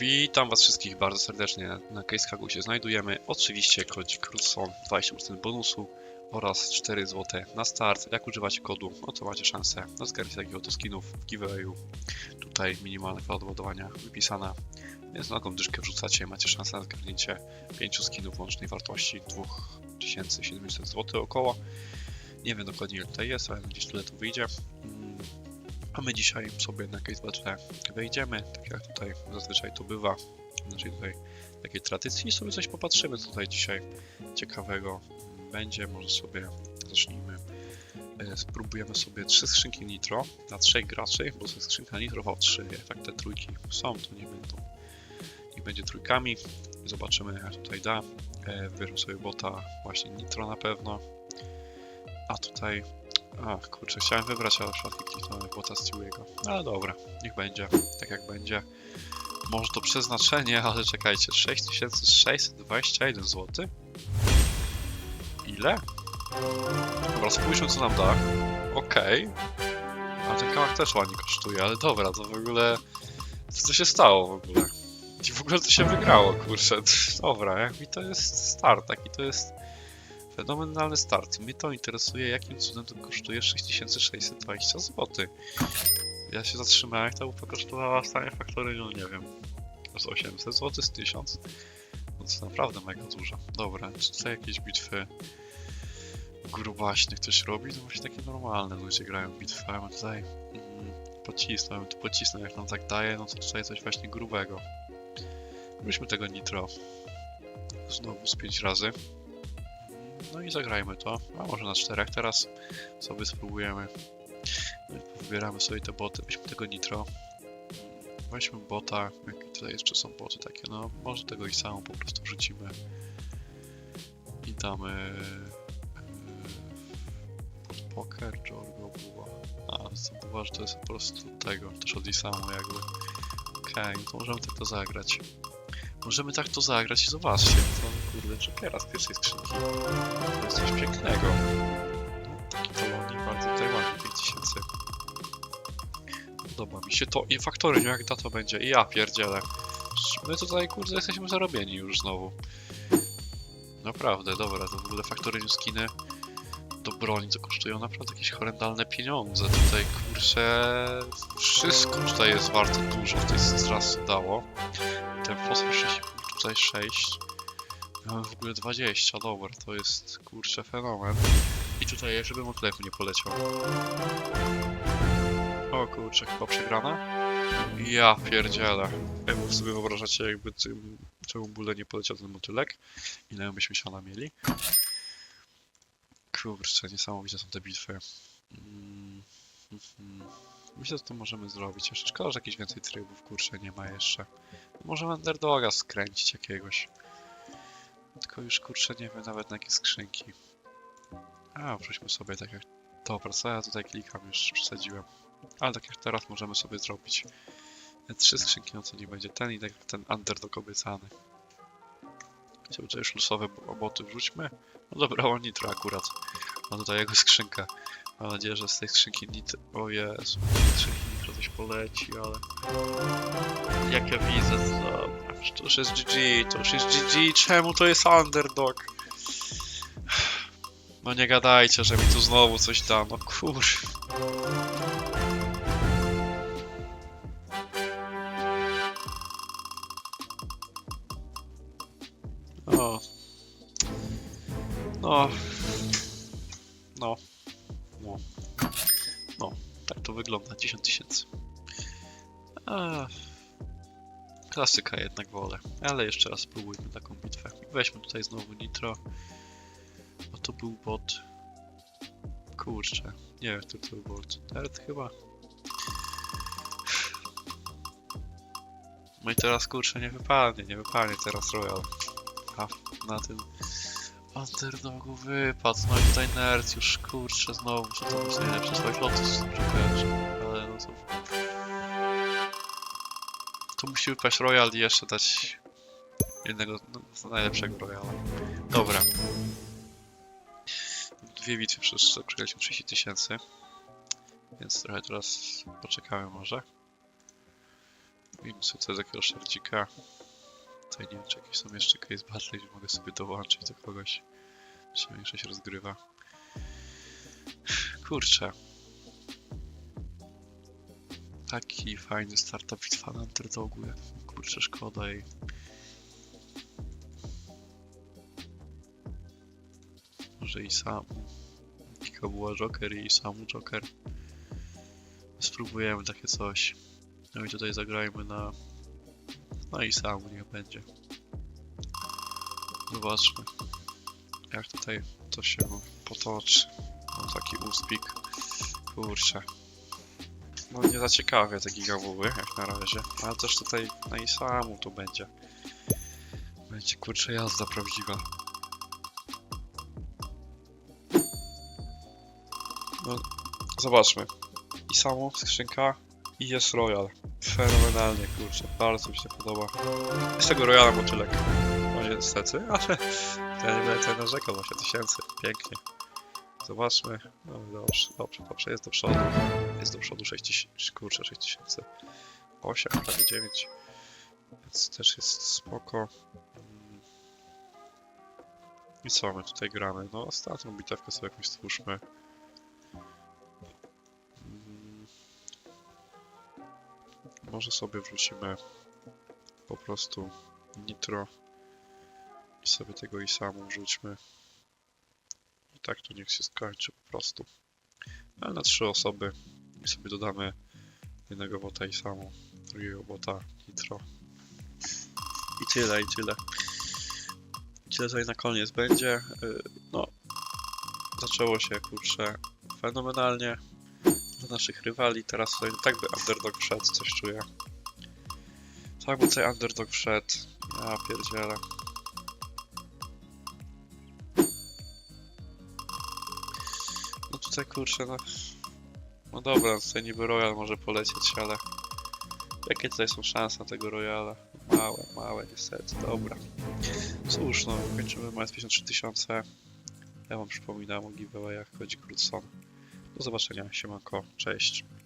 Witam was wszystkich bardzo serdecznie na Casehagu się znajdujemy. Oczywiście kodzik Cruson 20% bonusu oraz 4 zł na start. Jak używacie kodu, no to macie szansę na zgarnięcie takiego oto skinów w giveawayu. Tutaj minimalna kwota odładowania wypisana, więc na dyszkę wrzucacie macie szansę na zgarnięcie 5 skinów łącznej wartości 2700 zł około. Nie wiem dokładnie ile tutaj jest, ale gdzieś tyle to wyjdzie. A my dzisiaj sobie na Case Battle wejdziemy, tak jak tutaj zazwyczaj to bywa, naszej tutaj takiej tradycji i sobie coś popatrzymy, tutaj dzisiaj ciekawego będzie. Może sobie zacznijmy. E, Spróbujemy sobie trzy skrzynki nitro na trzech graczy, bo to skrzynka nitro V3, jak tak te trójki są, to nie będą. Niech będzie trójkami. Zobaczymy jak tutaj da. E, Wybierzemy sobie bota właśnie nitro na pewno. A tutaj a, kurczę, chciałem wybrać, ale przypadkiem kliknąłem bota Stewiego. Ale dobra, niech będzie, tak jak będzie. Może to przeznaczenie, ale czekajcie, 6621 zł? Ile? Dobra, spójrzmy co nam da. Okej. A ten kałak też ładnie kosztuje, ale dobra, to w ogóle... Co to się stało w ogóle? I w ogóle to się wygrało, kurczę. Dobra, jak mi to jest start, taki to jest fenomenalny start. Mnie to interesuje, jakim cudem to kosztuje 6620 zł. Ja się zatrzymałem, jak ta UPA kosztowała w stanie faktory, no nie wiem, z 800 zł, z 1000. No to naprawdę mega dużo. Dobra, czy tutaj jakieś bitwy grubaśne ktoś robi? To właśnie takie normalne ludzie grają w bitwy, a my tutaj mm, pocisnę, ja tu pocisnął, jak nam tak daje, no to tutaj coś właśnie grubego. Weźmy tego nitro znowu z 5 razy. No i zagrajmy to. A może na czterech teraz sobie spróbujemy. Wybieramy sobie te boty. Weźmy tego nitro. Weźmy bota. Jakie tutaj jeszcze są boty takie? No może tego i samą po prostu wrzucimy. I damy... yy, poker, Jorgo, Buła. A, Buła, że to jest po prostu tego, też od Isamu jakby. Okej, to możemy tak to zagrać. Możemy tak to zagrać i zobaczcie, to kurde czepiera z pierwszej skrzynki. To jest coś pięknego. Taki kolonik bardzo tutaj ładnie, 5000. Podoba mi się to i faktory, jak da to będzie. I ja pierdzielę. My tutaj kurde jesteśmy zarobieni już znowu. Naprawdę, dobra, to w ogóle faktory skiny do broni to kosztują naprawdę jakieś horrendalne pieniądze. Tutaj kurczę wszystko tutaj jest warte dużo w tej straszy dało. Ten fosfor 6, tutaj 6. Mamy w ogóle 20, dobra, to jest kurczę fenomen. I tutaj jeszcze bym od nie poleciał. O kurczę, chyba przegrana? Ja pierdzielę. Jakby sobie wyobrażacie, jakby czemu bóle nie poleciał ten motylek? Ile byśmy siana mieli? Kurczę, niesamowite są te bitwy. Mm, mhm. Myślę, że to możemy zrobić. Jeszcze szkoda, że jakichś więcej trybów, kurczę, nie ma jeszcze. Możemy underdoga skręcić jakiegoś. Tylko już, kurczę, nie wiem nawet na jakie skrzynki. A, wrzućmy sobie tak jak... Dobra, co ja tutaj klikam, już przesadziłem. Ale tak jak teraz możemy sobie zrobić te trzy skrzynki, no co nie będzie ten i tak ten underdog obiecany. Chciałbym tutaj już losowe boty wrzućmy. No dobra, o nitro akurat. Mam tutaj jego skrzynkę. Mam nadzieję, że z tej skrzynki nitro... O Jezu, z skrzynki coś poleci, ale... Jak ja widzę, to... To już jest GG, to już jest GG, czemu to jest underdog? No nie gadajcie, że mi tu znowu coś da, no kur... O. No. To wygląda. 10 tysięcy. Klasyka jednak wolę. Ale jeszcze raz spróbujmy taką bitwę. Weźmy tutaj znowu nitro. O to był bot. Kurczę. Nie wiem, kto to był bot. Nerd chyba. No i teraz kurczę nie wypadnie, nie wypadnie teraz Royal. A na tym underdogu wypadł. No i tutaj nerd już kurczę znowu, że to jest najlepszy swoich lotów, kojarzę. Ale no to... Tu musi wypaść Royal i jeszcze dać jednego no, najlepszego Royala. Dobra. Dwie bitwy przez przegraliśmy 30 tysięcy. Więc trochę teraz poczekamy może. Robimy sobie tutaj takiego szardzika. Tutaj nie wiem, czy jakieś są jeszcze case battle, gdzie mogę sobie dołączyć do kogoś. Czy większość rozgrywa. Kurczę. Taki fajny startup bitwa na underdogu. Kurczę, szkoda jej. Może i sam. Kika była Joker i sam Joker. Spróbujemy takie coś. No i tutaj zagrajmy na... No i sam niech będzie. Zobaczmy. Jak tutaj to się potoczy. No taki uspik. Kurczę. No nie za te gigawowy jak na razie. Ale też tutaj na samu to będzie. Będzie kurczę jazda prawdziwa. No, zobaczmy. I samo skrzynka i jest Royal. Fenomenalnie, kurczę, bardzo mi się podoba. Z tego Royala motylek. Niestety, ale ja nie będę tutaj narzekał, 8 tysięcy, pięknie. Zobaczmy. No dobrze, dobrze, dobrze, jest do przodu. Jest do przodu 6 tysięcy, kurczę, 6 tysięcy. 8, prawie 9. Więc też jest spoko. I co my tutaj gramy? No ostatnią bitewkę sobie jakąś stwórzmy. Może sobie wrzucimy po prostu nitro sobie tego i samo wrzućmy. I tak to niech się skończy po prostu. Ale na trzy osoby i sobie dodamy jednego bota i samo, drugiego bota nitro. I tyle, i tyle. I tyle tutaj na koniec będzie. Yy, No, zaczęło się kurczę fenomenalnie dla naszych rywali. Teraz tutaj tak by underdog wszedł, coś czuję. Tak by tutaj underdog wszedł. Ja pierdzielę. No tutaj kurczę, no. No dobra, tutaj niby Royal może polecieć, ale jakie tutaj są szanse na tego Royala? Małe, małe niestety, dobra. Cóż, no kończymy mając 53 tysiące. Ja wam przypominam o giveawayach, chodzi Krótson. Do zobaczenia, siemanko, cześć.